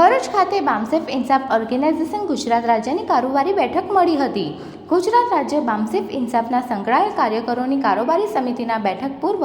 ભરૂચ ખાતે બામસેફ ઇન્સાફ ઓર્ગેનાઇઝેશન ગુજરાત રાજ્યની કારોબારી બેઠક મળી હતી. ગુજરાત રાજ્ય બામસેફ ઇન્સાફના સંકળાયેલ કાર્યકરોની કારોબારી સમિતિના બેઠક પૂર્વ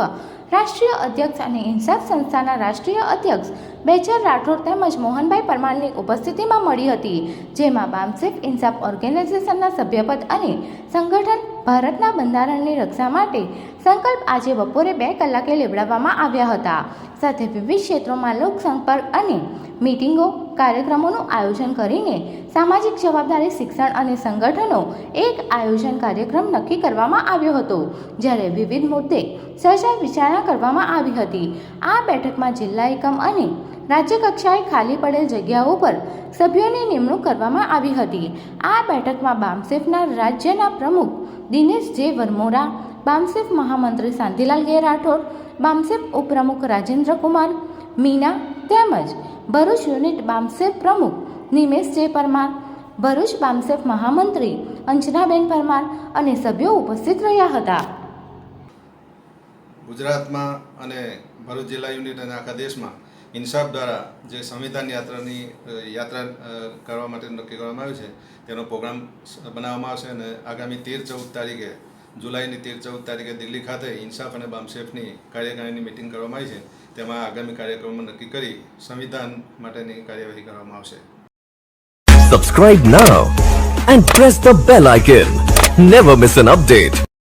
રાષ્ટ્રીય અધ્યક્ષ અને ઇન્સાફ સંસ્થાના રાષ્ટ્રીય અધ્યક્ષ બેચર રાઠોડ તેમજ મોહનભાઈ પરમારની ઉપસ્થિતિમાં મળી હતી, જેમાં બામસેફ ઇન્સાફ ઓર્ગેનાઇઝેશનના સભ્યપદ અને સંગઠન ભારતના બંધારણની રક્ષા માટે સંકલ્પ આજે બપોરે બે કલાકે લેવડાવવામાં આવ્યા હતા. સાથે વિવિધ ક્ષેત્રોમાં લોકસંપર્ક અને મીટિંગો કાર્યક્રમોનું આયોજન કરીને સામાજિક જવાબદારી શિક્ષણ અને સંગઠનો એક આયોજન કાર્યક્રમ નક્કી કરવામાં આવ્યો હતો, જ્યારે વિવિધ મુદ્દે ચર્ચા વિચારણા કરવામાં આવી હતી. આ બેઠકમાં જિલ્લા એકમ અને રાજ્ય કક્ષાએ ખાલી પડેલ જગ્યાઓ પર સભ્યોની નિમણૂક કરવામાં આવી હતી. આ બેઠકમાં બામસેફના રાજ્યના પ્રમુખ દિનેશ જે વરમોરા બામસેફ મહામંત્રી શાંતિલાલ ગેર રાઠોડ બામસેફ ઉપપ્રમુખ રાજેન્દ્ર કુમાર મીના તેમજ ભરૂચ યુનિટ બામસેફ પ્રમુખ નિમેશ જે પરમાર, ભરૂચ બામસેફ મહામંત્રી અંજનાબેન પરમાર અને સભ્યો ઉપસ્થિત રહ્યા હતા. ગુજરાતમાં અને ભરૂચ જિલ્લા યુનિટ અને આખા દેશમાં ઇન્સાફ દ્વારા જે સંવિધાન યાત્રાની યાત્રા કરવા માટે નક્કી કરવામાં આવ્યું છે, તેનો પ્રોગ્રામ બનાવવામાં આવશે અને આગામી તેર ચૌદ તારીખે જુલાઈની તેર ચૌદ તારીખે દિલ્હી ખાતે ઇન્સાફ અને બામસેફની કાર્યકારીની મિટિંગ કરવામાં આવી છે. તેમાં આગામી કાર્યક્રમો નક્કી કરી સંવિધાન માટેની કાર્યવાહી કરવામાં આવશે. Subscribe now and press the bell icon never miss an update.